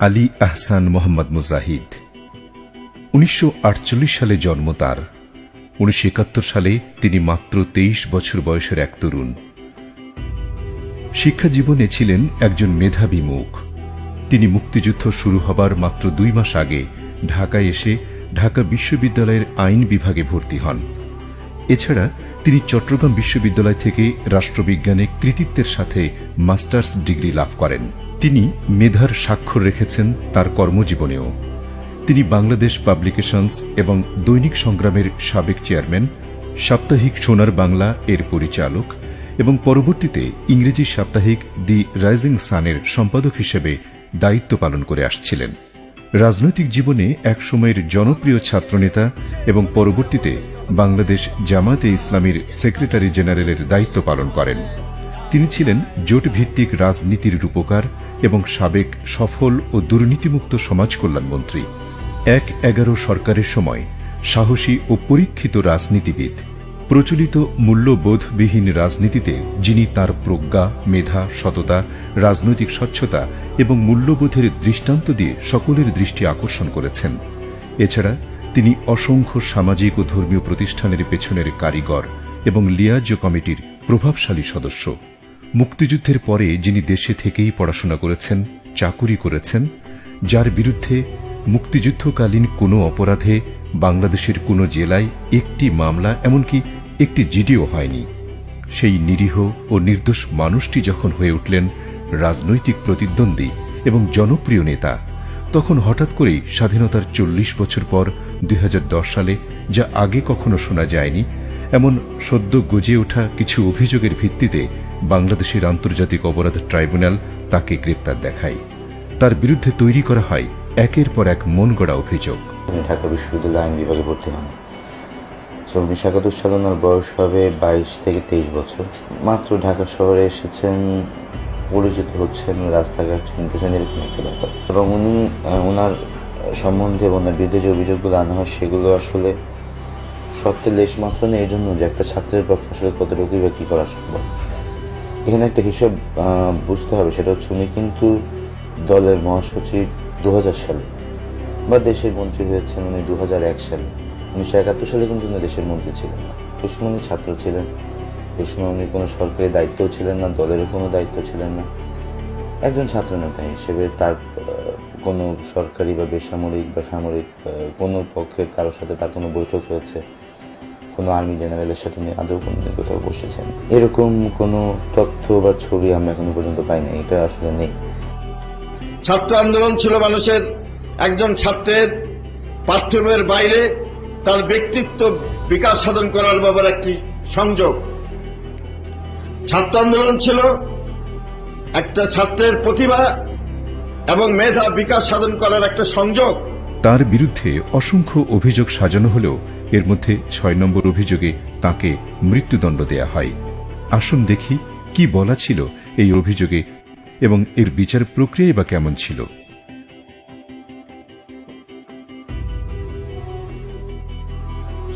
আলী আহসান মোহাম্মদ মুজাহিদ। উনিশশো আটচল্লিশ সালে জন্ম তার। উনিশশো একাত্তর সালে তিনি মাত্র তেইশ বছর বয়সের এক তরুণ। শিক্ষা জীবনে ছিলেন একজন মেধাবী মুখ। তিনি মুক্তিযুদ্ধ শুরু হবার মাত্র দুই মাস আগে ঢাকায় এসে ঢাকা বিশ্ববিদ্যালয়ের আইন বিভাগে ভর্তি হন। এছাড়া তিনি চট্টগ্রাম বিশ্ববিদ্যালয় থেকে রাষ্ট্রবিজ্ঞানে কৃতিত্বের সাথে মাস্টার্স ডিগ্রি লাভ করেন। তিনি মেধার স্বাক্ষর রেখেছেন তার কর্মজীবনেও। তিনি বাংলাদেশ পাবলিকেশনস এবং দৈনিক সংগ্রামের সাবেক চেয়ারম্যান, সাপ্তাহিক সোনার বাংলা এর পরিচালক এবং পরবর্তীতে ইংরেজি সাপ্তাহিক দি রাইজিং সানের সম্পাদক হিসেবে দায়িত্ব পালন করে আসছিলেন। রাজনৈতিক জীবনে এক সময়ের জনপ্রিয় ছাত্রনেতা এবং পরবর্তীতে বাংলাদেশ জামাতে ইসলামীর সেক্রেটারি জেনারেলের দায়িত্ব পালন করেন। তিনি ছিলেন জোটভিত্তিক রাজনীতির রূপকার এবং সাবেক সফল ও দুর্নীতিমুক্ত সমাজ কল্যাণমন্ত্রী এক এগারো সরকারের সময় সাহসী ও পরীক্ষিত রাজনীতিবিদ, প্রচলিত মূল্যবোধবিহীন রাজনীতিতে যিনি তার প্রজ্ঞা, মেধা, সততা, রাজনৈতিক স্বচ্ছতা এবং মূল্যবোধের দৃষ্টান্ত দিয়ে সকলের দৃষ্টি আকর্ষণ করেছেন। এছাড়া তিনি অসংখ্য সামাজিক ও ধর্মীয় প্রতিষ্ঠানের পেছনের কারিগর এবং লিয়াজ কমিটির প্রভাবশালী সদস্য। মুক্তিযুদ্ধের পরে যিনি দেশে থেকেই পড়াশোনা করেছেন, চাকুরি করেছেন, যার বিরুদ্ধে মুক্তিযুদ্ধকালীন কোনো অপরাধে বাংলাদেশের কোনো জেলায় একটি মামলা, এমনকি একটি জিডিও হয়নি। সেই নিরীহ ও নির্দোষ মানুষটি যখন হয়ে উঠলেন রাজনৈতিক প্রতিদ্বন্দ্বী এবং জনপ্রিয় নেতা, তখন হঠাৎ করেই স্বাধীনতার চল্লিশ বছর পর দুই হাজার দশ সালে যা আগে কখনো শোনা যায়নি, এমন সদ্য গজে ওঠা কিছু অভিযোগের ভিত্তিতে বাংলাদেশের আন্তর্জাতিক অপরাধ ট্রাইব্যুনাল তাকে গ্রেপ্তার দেখায়। তার বিরুদ্ধে তৈরি করা হয় একের পর এক মন গড়া অভিযোগ ঢাকা বিশ্ববিদ্যালয় আইন বিভাগে ভর্তি হন। সো উনিশশো একাত্তর ওনার বয়স হবে বাইশ থেকে তেইশ বছর। মাত্র ঢাকা শহরে এসেছেন, পরিচিত হচ্ছেন, রাস্তাঘাট চিনতেছেন এরকম একটা ব্যাপার। এবং উনি ওনার সম্বন্ধে ওনার বিরুদ্ধে যে অভিযোগগুলো আনা হয়, সেগুলো আসলে সত্যের লেশ মাত্র নেই। এই জন্য যে একটা ছাত্রের পক্ষে আসলে কতটুকুই বা কী করা সম্ভব। এখানে একটা হিসাব বুঝতে হবে, সেটা হচ্ছে উনি কিন্তু দলের মহাসচিব দু হাজার সালে বা দেশের মন্ত্রী হয়েছেন উনি দু হাজার এক সালে। উনিশশো একাত্তর সালে কিন্তু উনি দেশের মন্ত্রী ছিলেন না। ওই সময় উনি ছাত্র ছিলেন। ওই সময় উনি কোনো সরকারি দায়িত্বও ছিলেন না, দলেরও কোনো দায়িত্ব ছিলেন না। একজন ছাত্র নেতা হিসেবে তার কোনো সরকারি বা বেসামরিক বা সামরিক কোনো পক্ষের কারোর সাথে তার কোনো বৈঠক হয়েছে। কোনো আর্মি জেনারেলের সাথে উনি আদৌ কোনোদিন কোথাও বসেছেন। এরকম কোনো তথ্য বা ছবি আমরা এখনও পর্যন্ত পাই না এটা আসলে নেই। ছাত্র আন্দোলন ছিল মানুষের একজন ছাত্রের পাঠ্যক্রমের বাইরে, তার ব্যক্তিত্ব বিকাশ সাধন করার ব্যাপার একটি সংযোগ। ছাত্র আন্দোলন ছিল একটা ছাত্রের প্রতিভা এবং মেধা বিকাশ সাধন করার একটা সংযোগ। তার বিরুদ্ধে অসংখ্য অভিযোগ সাজানো হলেও এর মধ্যে ছয় নম্বর অভিযোগে তাকে মৃত্যুদণ্ড দেয়া হয়। আসুন দেখি কি বলা ছিল এই অভিযোগে এবং এর বিচার প্রক্রিয়াই বা কেমন ছিল।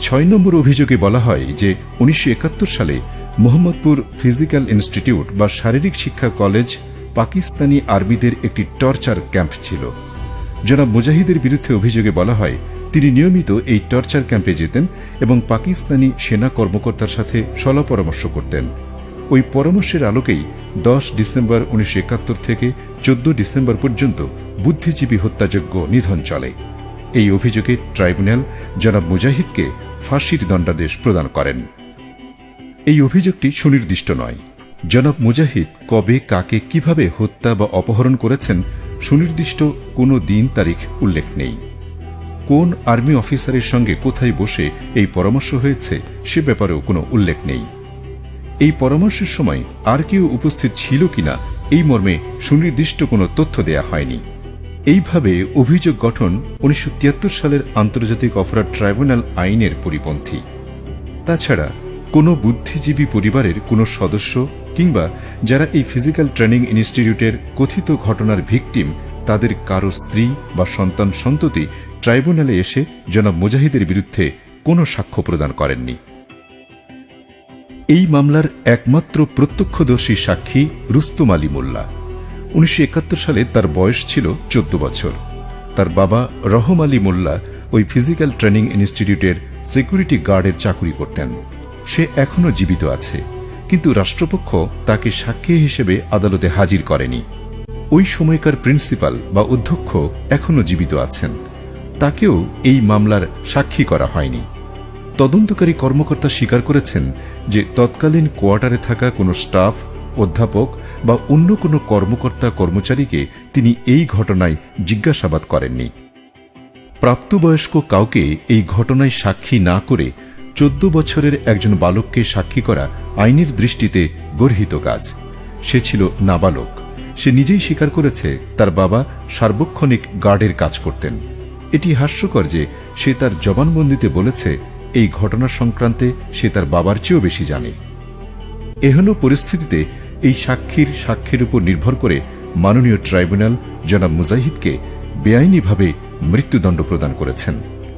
ছয় নম্বর অভিযোগে বলা হয় যে উনিশশো একাত্তর সালে মোহাম্মদপুর ফিজিক্যাল ইনস্টিটিউট বা শারীরিক শিক্ষা কলেজ পাকিস্তানি আর্মিদের একটি টর্চার ক্যাম্প ছিল। জনাব মুজাহিদের বিরুদ্ধে অভিযোগে বলা হয়, তিনি নিয়মিত এই টর্চার ক্যাম্পে যেতেন এবং পাকিস্তানি সেনা কর্মকর্তার সাথে সলা পরামর্শ করতেন। ওই পরামর্শের আলোকেই দশ ডিসেম্বর উনিশশো একাত্তর থেকে চোদ্দ ডিসেম্বর পর্যন্ত বুদ্ধিজীবী হত্যাযজ্ঞ নিধন চলে। এই অভিযোগে ট্রাইব্যুনাল জনাব মুজাহিদকে ফাঁসির দণ্ডাদেশ প্রদান করেন। এই অভিযোগটি সুনির্দিষ্ট নয়। জনাব মুজাহিদ কবে, কাকে, কীভাবে হত্যা বা অপহরণ করেছেন সুনির্দিষ্ট কোনো দিন তারিখ উল্লেখ নেই। কোন আর্মি অফিসারের সঙ্গে কোথায় বসে এই পরামর্শ হয়েছে সে ব্যাপারেও কোনো উল্লেখ নেই। এই পরামর্শের সময় আর কেউ উপস্থিত ছিল কিনা এই মর্মে সুনির্দিষ্ট কোনো তথ্য দেয়া হয়নি। এইভাবে অভিযোগ গঠন উনিশশো তিয়াত্তর সালের আন্তর্জাতিক অপরাধ ট্রাইব্যুনাল আইনের পরিপন্থী। তাছাড়া কোনো বুদ্ধিজীবী পরিবারের কোনো সদস্য কিংবা যারা এই ফিজিক্যাল ট্রেনিং ইনস্টিটিউটের কথিত ঘটনার ভিকটিম, তাদের কারও স্ত্রী বা সন্তান সন্ততি ট্রাইব্যুনালে এসে জনাব মুজাহিদের বিরুদ্ধে কোনো সাক্ষ্য প্রদান করেননি। এই মামলার একমাত্র প্রত্যক্ষদর্শী সাক্ষী রুস্তুম আলী মোল্লা। উনিশশো একাত্তর সালে তার বয়স ছিল চোদ্দ বছর। তার বাবা রহম আলী মোল্লা ওই ফিজিক্যাল ট্রেনিং ইনস্টিটিউটের সিকিউরিটি গার্ডের চাকুরি করতেন। সে এখনও জীবিত আছে, কিন্তু রাষ্ট্রপক্ষ তাকে সাক্ষী হিসেবে আদালতে হাজির করেনি। ওই সময়কার প্রিন্সিপাল বা অধ্যক্ষ এখনও জীবিত আছেন। তাকেও এই মামলার সাক্ষী করা হয়নি। তদন্তকারী কর্মকর্তা স্বীকার করেছেন যে তৎকালীন কোয়ার্টারে থাকা কোনো স্টাফ, অধ্যাপক বা অন্য কোনো কর্মকর্তা কর্মচারীকে তিনি এই ঘটনায় জিজ্ঞাসাবাদ করেননি। প্রাপ্তবয়স্ক কাউকে এই ঘটনায় সাক্ষী না করে চোদ্দ বছরের একজন বালককে সাক্ষী করা আইনের দৃষ্টিতে গর্হিত কাজ। সে ছিল নাবালক। সে নিজেই স্বীকার করেছে তার বাবা সার্বক্ষণিক গার্ডের কাজ করতেন। এটি হাস্যকর যে সে তার জবানবন্দিতে বলেছে, এই ঘটনা সংক্রান্তে সে তার বাবার চেয়েও বেশি জানে। এহেন পরিস্থিতিতে এই সাক্ষীর সাক্ষীর উপর নির্ভর করে মাননীয় ট্রাইব্যুনাল জনাব মুজাহিদকে বেআইনিভাবে মৃত্যুদণ্ড প্রদান করেছেন।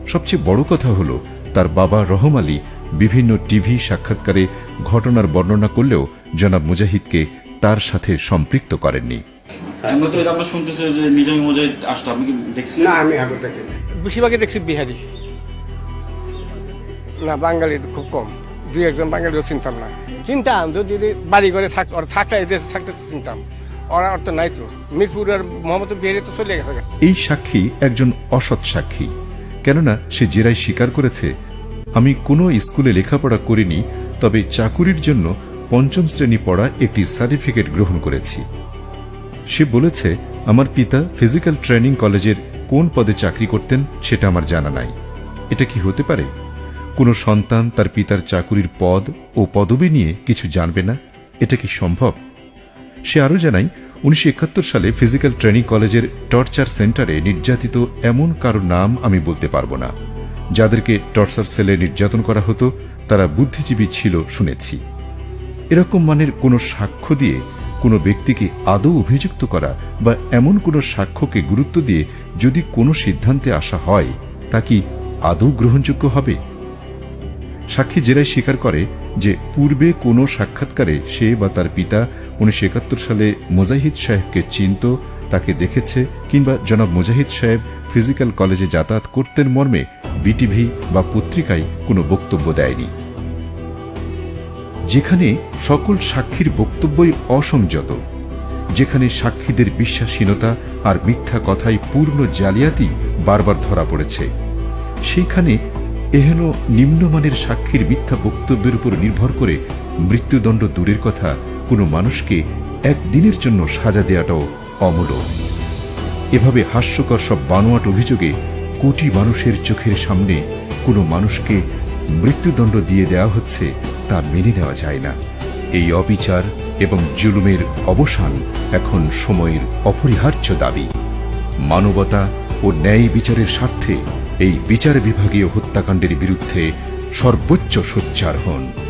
সবচেয়ে বড় কথা হল তার বাবা রহম আলী বিভিন্ন টিভি সাক্ষাৎকারে ঘটনার বর্ণনা করলেও জনাব মুজাহিদকে তার সাথে সম্পৃক্ত করেননি। আমরা শুনতেছি যে নিজামী মুজাহিদ আসতো আপনি কি দেখছেন? না আমি আগে দেখি বেশিরভাগই দেখছি বিহারি। না বাঙালি খুব কম। দুই একজন বাঙালিও চিনতাম না। চিনতাম যদি বাড়ি ঘরে থাক ওরা থাকলে দেশে থাকতে চিনতাম। ওরা ওর নাই তো। মিরপুর আর মোহাম্মদ বিহারি তো চলে গেছে। এই সাক্ষী একজন অসৎ সাক্ষী। কেননা সে জেরায় স্বীকার করেছে, আমি কোনো স্কুলে লেখাপড়া করিনি, তবে চাকুরির জন্য পঞ্চম শ্রেণি পড়া একটি সার্টিফিকেট গ্রহণ করেছি। সে বলেছে, আমার পিতা ফিজিক্যাল ট্রেনিং কলেজের কোন পদে চাকরি করতেন সেটা আমার জানা নাই। এটা কি হতে পারে? কোনো সন্তান তার পিতার চাকুরির পদ ও পদবি নিয়ে কিছু জানবে না? এটা কি সম্ভব? সে আরও জানায় উনিশশো একাত্তর সালে ফিজিক্যাল ট্রেনিং কলেজের টর্চার সেন্টারে নির্যাতিত এমন কারও নাম আমি বলতে পারব না। যাদেরকে টর্চার সেলে নির্যাতন করা হতো, তারা বুদ্ধিজীবী ছিল শুনেছি। এরকম মানের কোনো সাক্ষ্য দিয়ে কোনো ব্যক্তিকে আদৌ অভিযুক্ত করা বা এমন কোনো সাক্ষ্যকে গুরুত্ব দিয়ে যদি কোনো সিদ্ধান্তে আসা হয়, তা কি আদৌ গ্রহণযোগ্য হবে? সাক্ষী জেরায় স্বীকার করে যে পূর্বে কোনো সাক্ষাৎকারে সে বা তার পিতা উনিশশো একাত্তর সালে মোজাহিদ সাহেবকে চিনত, তাকে দেখেছে কিংবা জনাব মুজাহিদ সাহেব ফিজিক্যাল কলেজে যাতায়াত করতেন মর্মে বিটিভি বা পত্রিকায় কোনো বক্তব্য দেয়নি। যেখানে সকল সাক্ষীর বক্তব্যই অসংযত, যেখানে সাক্ষীদের বিশ্বাসহীনতা আর মিথ্যা কথায় পূর্ণ জালিয়াতি বারবার ধরা পড়েছে, সেইখানে এহেন নিম্নমানের সাক্ষীর মিথ্যা বক্তব্যের উপর নির্ভর করে মৃত্যুদণ্ড দূরের কথা কোনো মানুষকে একদিনের জন্য সাজা দেওয়াটাও অমূলক এভাবে হাস্যকর সব বানোয়াট অভিযোগে কোটি মানুষের চোখের সামনে কোনো মানুষকে মৃত্যুদণ্ড দিয়ে দেওয়া হচ্ছে তা মেনে নেওয়া যায় না। এই অবিচার এবং জুলুমের অবসান এখন সময়ের অপরিহার্য দাবি। মানবতা ও ন্যায় বিচারের স্বার্থে এই বিচার বিভাগীয় হত্যাকাণ্ডের বিরুদ্ধে সর্বোচ্চ সোচ্চার হন।